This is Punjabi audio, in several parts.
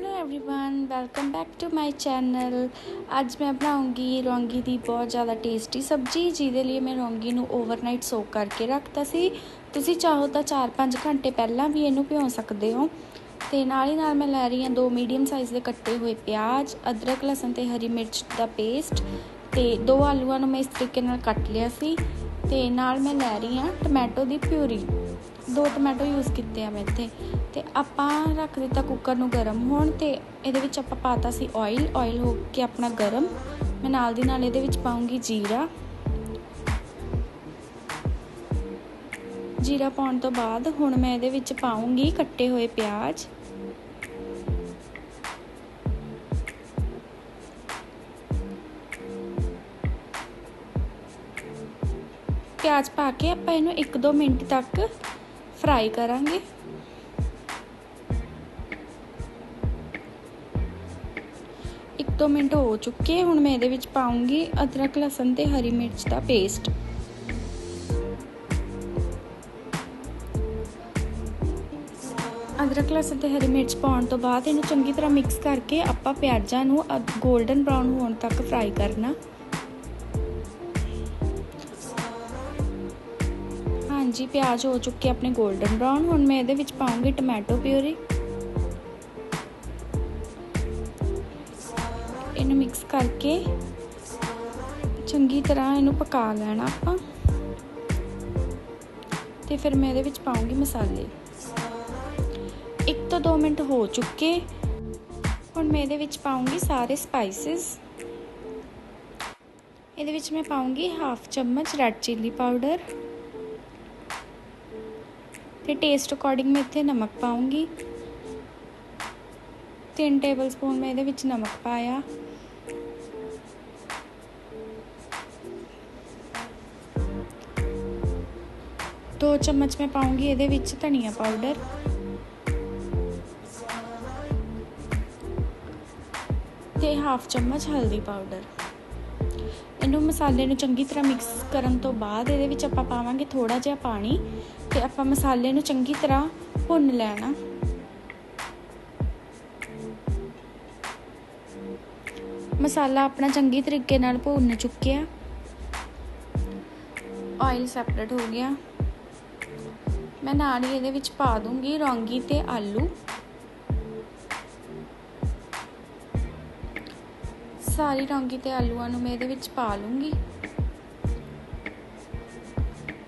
hello everyone welcome back to my channel ਅੱਜ ਮੈਂ ਬਣਾਉਂਗੀ ਰੋਂਗੀ ਦੀ ਬਹੁਤ ਜ਼ਿਆਦਾ ਟੇਸਟੀ ਸਬਜ਼ੀ ਜਿਹਦੇ ਲਈ ਮੈਂ ਰੋਂਗੀ ਨੂੰ ਓਵਰਨਾਈਟ ਸੋਕ ਕਰਕੇ ਰੱਖਤਾ ਸੀ ਤੁਸੀਂ ਚਾਹੋ ਤਾਂ 4-5 ਘੰਟੇ ਪਹਿਲਾਂ ਵੀ ਇਹਨੂੰ ਭਿਓ ਸਕਦੇ ਹੋ ਤੇ ਨਾਲ ਹੀ ਨਾਲ ਮੈਂ ਲੈ ਰਹੀ ਹਾਂ ਦੋ ਮੀਡੀਅਮ ਸਾਈਜ਼ ਦੇ ਕੱਟੇ ਹੋਏ ਪਿਆਜ਼ ਅਦਰਕ ਲਸਣ ਤੇ ਹਰੀ ਮਿਰਚ ਦਾ ਪੇਸਟ ਤੇ ਦੋ ਆਲੂਆਂ ਨੂੰ ਮੈਂ ਇਸ ਤਰੀਕੇ ਨਾਲ ਕੱਟ ਲਿਆ ਸੀ ਤੇ ਨਾਲ ਮੈਂ ਲੈ ਰਹੀ ਹਾਂ ਟੋਮੈਟੋ ਦੀ ਪਿਊਰੀ ਦੋ ਟੋਮੈਟੋ ਯੂਜ਼ ਕੀਤੇ ਆ ਮੈਂ ਇੱਥੇ ਤੇ ਆਪਾਂ ਰੱਖ ਦਿੱਤਾ ਕੁੱਕਰ ਨੂੰ ਗਰਮ ਹੋਣ ਤੇ ਇਹਦੇ ਵਿੱਚ ਆਪਾਂ ਪਾਤਾ ਸੀ ਆਇਲ ਆਇਲ ਹੋ ਕੇ ਆਪਣਾ ਗਰਮ। ਮੈਂ ਨਾਲ ਦੀ ਨਾਲ ਇਹਦੇ ਵਿੱਚ ਪਾਉਂਗੀ ਜੀਰਾ। ਜੀਰਾ ਪਾਉਣ ਤੋਂ ਬਾਅਦ ਹੁਣ ਮੈਂ ਇਹਦੇ ਵਿੱਚ ਪਾਉਂਗੀ ਕੱਟੇ ਹੋਏ ਪਿਆਜ਼। ਪਿਆਜ਼ ਪਾ ਕੇ ਆਪਾਂ ਇਹਨੂੰ 1-2 ਮਿੰਟ ਤੱਕ ਫਰਾਈ ਕਰਾਂਗੇ। ਇੱਕ ਦੋ ਮਿੰਟ ਹੋ ਚੁੱਕੇ, ਹੁਣ ਮੈਂ ਇਹਦੇ ਵਿੱਚ ਪਾਉਂਗੀ ਅਦਰਕ, ਲਸਣ ਤੇ ਹਰੀ ਮਿਰਚ ਦਾ ਪੇਸਟ ਅਦਰਕ, ਲਸਣ ਤੇ ਹਰੀ ਮਿਰਚ ਪਾਉਣ ਤੋਂ ਬਾਅਦ ਇਹਨੂੰ ਚੰਗੀ ਤਰ੍ਹਾਂ ਮਿਕਸ ਕਰਕੇ ਆਪਾਂ ਪਿਆਜ਼ਾਂ ਨੂੰ 골ਡਨ ਬ੍ਰਾਊਨ ਹੋਣ ਤੱਕ ਫਰਾਈ ਕਰਨਾ। ਹਾਂਜੀ, ਪਿਆਜ਼ ਹੋ ਚੁੱਕੇ ਆਪਣੇ 골ਡਨ ਬ੍ਰਾਊਨ ਹੁਣ ਮੈਂ ਇਹਦੇ ਵਿੱਚ ਪਾਉਂਗੀ ਟੋਮੈਟੋ ਪਿਊਰੀ ਇਹਨੂੰ ਮਿਕਸ ਕਰਕੇ ਚੰਗੀ ਤਰ੍ਹਾਂ ਇਹਨੂੰ ਪਕਾ ਲੈਣਾ ਆਪਾਂ। ਤੇ ਫਿਰ ਮੈਂ ਇਹਦੇ ਵਿੱਚ ਪਾਉਂਗੀ ਮਸਾਲੇ। 1 ਤੋਂ 2 ਮਿੰਟ ਹੋ ਚੁੱਕੇ। ਹੁਣ ਮੈਂ ਇਹਦੇ ਵਿੱਚ ਪਾਉਂਗੀ ਸਾਰੇ ਸਪਾਈਸਸ ਇਹਦੇ ਵਿੱਚ ਮੈਂ ਪਾਉਂਗੀ ਹਾਫ ਚਮਚ ਰੈੱਡ ਚਿੱਲੀ ਪਾਊਡਰ ਤੇ ਟੇਸਟ ਅਕੋਰਡਿੰਗ ਮੈਂ ਇੱਥੇ ਨਮਕ ਪਾਉਂਗੀ। 3 ਟੇਬਲਸਪੂਨ ਮੈਂ ਇਹਦੇ ਵਿੱਚ ਨਮਕ ਪਾਇਆ। ਦੋ ਚਮਚ ਮੈਂ ਪਾਉਂਗੀ, ਇਹਦੇ ਵਿੱਚ ਧਨੀਆ ਪਾਊਡਰ ਤੇ ਹਾਫ ਚਮਚ ਹਲਦੀ ਪਾਊਡਰ ਇਹਨੂੰ ਮਸਾਲੇ ਨੂੰ ਚੰਗੀ ਤਰ੍ਹਾਂ ਮਿਕਸ ਕਰਨ ਤੋਂ ਬਾਅਦ ਇਹਦੇ ਵਿੱਚ ਆਪਾਂ ਪਾਵਾਂਗੇ ਥੋੜਾ ਜਿਹਾ ਪਾਣੀ ਤੇ ਆਪਾਂ ਮਸਾਲੇ ਨੂੰ ਚੰਗੀ ਤਰ੍ਹਾਂ ਭੁੰਨ ਲੈਣਾ। ਮਸਾਲਾ ਆਪਣਾ ਚੰਗੀ ਤਰੀਕੇ ਨਾਲ ਭੁੰਨ ਚੁੱਕਿਆ। ਆਇਲ ਸੈਪਰੇਟ ਹੋ ਗਿਆ। ਮੈਂ ਨਾਲ ਹੀ ਇਹਦੇ ਵਿੱਚ ਪਾ ਦੂੰਗੀ ਰੌਂਗੀ ਤੇ ਆਲੂ। ਸਾਰੀ ਰੌਂਗੀ ਤੇ ਆਲੂਆਂ ਨੂੰ ਮੈਂ ਇਹਦੇ ਵਿੱਚ ਪਾ ਲੂੰਗੀ।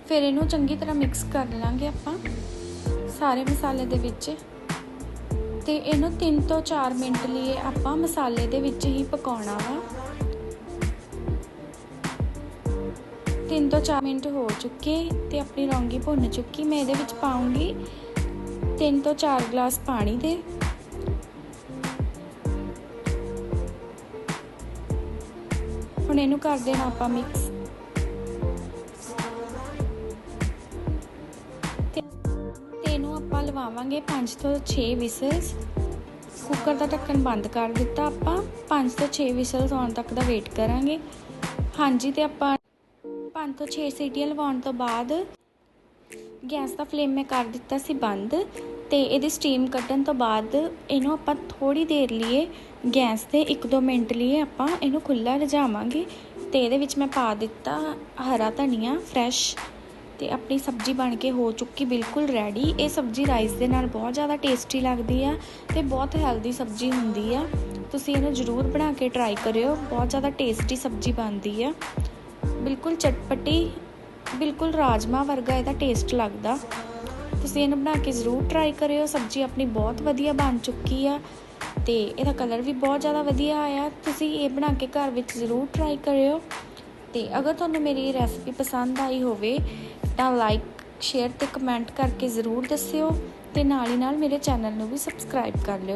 ਫਿਰ ਇਹਨੂੰ ਚੰਗੀ ਤਰ੍ਹਾਂ ਮਿਕਸ ਕਰ ਲਾਂਗੇ ਆਪਾਂ ਸਾਰੇ ਮਸਾਲੇ ਦੇ ਵਿੱਚ। ਤੇ ਇਹਨੂੰ 3 ਤੋਂ 4 ਮਿੰਟ ਲਈ ਆਪਾਂ ਮਸਾਲੇ ਦੇ ਵਿੱਚ ਹੀ ਪਕਾਉਣਾ ਵਾ। 3 ਤੋਂ 4 ਮਿੰਟ ਹੋ ਚੁੱਕੇ ਤੇ ਆਪਣੀ ਰੋਂਗੀ ਭੁੰਨ ਚੁੱਕੀ। ਮੈਂ ਇਹਦੇ ਵਿੱਚ ਪਾਉਂਗੀ 3 ਤੋਂ 4 ਗਲਾਸ ਪਾਣੀ ਦੇ। ਹੁਣ ਇਹਨੂੰ ਕਰ ਦੇਣਾ ਆਪਾਂ ਮਿਕਸ ਤੇ ਇਹਨੂੰ ਆਪਾਂ ਲਵਾਵਾਂਗੇ 5 ਤੋਂ 6 ਵਿਸਲਸ ਕੁੱਕਰ ਦਾ ਢੱਕਣ ਬੰਦ ਕਰ ਦਿੱਤਾ ਆਪਾਂ। 5 ਤੋਂ 6 ਵਿਸਲਸ ਆਉਣ ਤੱਕ ਦਾ ਵੇਟ ਕਰਾਂਗੇ। ਹਾਂਜੀ, ਤੇ ਆਪਾਂ ਪੰਜ ਤੋਂ 6 ਸੀਟੀਆਂ ਲਵਾਉਣ ਤੋਂ ਬਾਅਦ ਗੈਸ ਦਾ ਫਲੇਮ ਮੈਂ ਕਰ ਦਿੱਤਾ ਸੀ ਬੰਦ ਤੇ ਇਹਦੀ ਸਟੀਮ ਕੱਢਣ ਤੋਂ ਬਾਅਦ ਇਹਨੂੰ ਆਪਾਂ ਥੋੜੀ ਦੇਰ ਲਈ ਗੈਸ ਤੇ 1-2 ਮਿੰਟ ਲਈ ਆਪਾਂ ਇਹਨੂੰ ਖੁੱਲਾ ਰਜਾਵਾਂਗੇ ਤੇ ਇਹਦੇ ਵਿੱਚ ਮੈਂ ਪਾ ਦਿੱਤਾ ਹਰਾ ਧਨੀਆ ਫਰੈਸ਼ ਤੇ ਆਪਣੀ ਸਬਜ਼ੀ ਬਣ ਕੇ ਹੋ ਚੁੱਕੀ ਬਿਲਕੁਲ ਰੈਡੀ। ਇਹ ਸਬਜ਼ੀ ਰਾਈਸ ਦੇ ਨਾਲ ਬਹੁਤ ਜ਼ਿਆਦਾ ਟੇਸਟੀ ਲੱਗਦੀ ਆ ਤੇ ਬਹੁਤ ਹੈਲਦੀ ਸਬਜ਼ੀ ਹੁੰਦੀ ਆ। ਤੁਸੀਂ ਇਹਨੂੰ ਜ਼ਰੂਰ ਬਣਾ ਕੇ ਟਰਾਈ ਕਰਿਓ। ਬਹੁਤ ਜ਼ਿਆਦਾ ਟੇਸਟੀ ਸਬਜ਼ੀ ਬਣਦੀ ਆ। ਬਿਲਕੁਲ ਚਟਪਟੀ, ਬਿਲਕੁਲ ਰਾਜਮਾ ਵਰਗਾ ਇਹਦਾ ਟੇਸਟ ਲੱਗਦਾ। ਤੁਸੀਂ ਇਹਨੂੰ ਬਣਾ ਕੇ ਜ਼ਰੂਰ ਟਰਾਈ ਕਰਿਓ, ਸਬਜ਼ੀ ਆਪਣੀ ਬਹੁਤ ਵਧੀਆ ਬਣ ਚੁੱਕੀ ਆ ਤੇ ਇਹਦਾ ਕਲਰ ਵੀ ਬਹੁਤ ਜ਼ਿਆਦਾ ਵਧੀਆ ਆਇਆ। ਤੁਸੀਂ ਇਹ ਬਣਾ ਕੇ ਘਰ ਵਿੱਚ ਜ਼ਰੂਰ ਟਰਾਈ ਕਰਿਓ ਤੇ ਅਗਰ ਤੁਹਾਨੂੰ ਮੇਰੀ ਰੈਸਪੀ ਪਸੰਦ ਆਈ ਹੋਵੇ ਤਾਂ ਲਾਈਕ ਸ਼ੇਅਰ ਤੇ ਕਮੈਂਟ ਕਰਕੇ ਜ਼ਰੂਰ ਦੱਸਿਓ ਤੇ ਨਾਲ ਹੀ ਨਾਲ ਮੇਰੇ ਚੈਨਲ ਨੂੰ ਵੀ ਸਬਸਕ੍ਰਾਈਬ ਕਰ ਲਿਓ।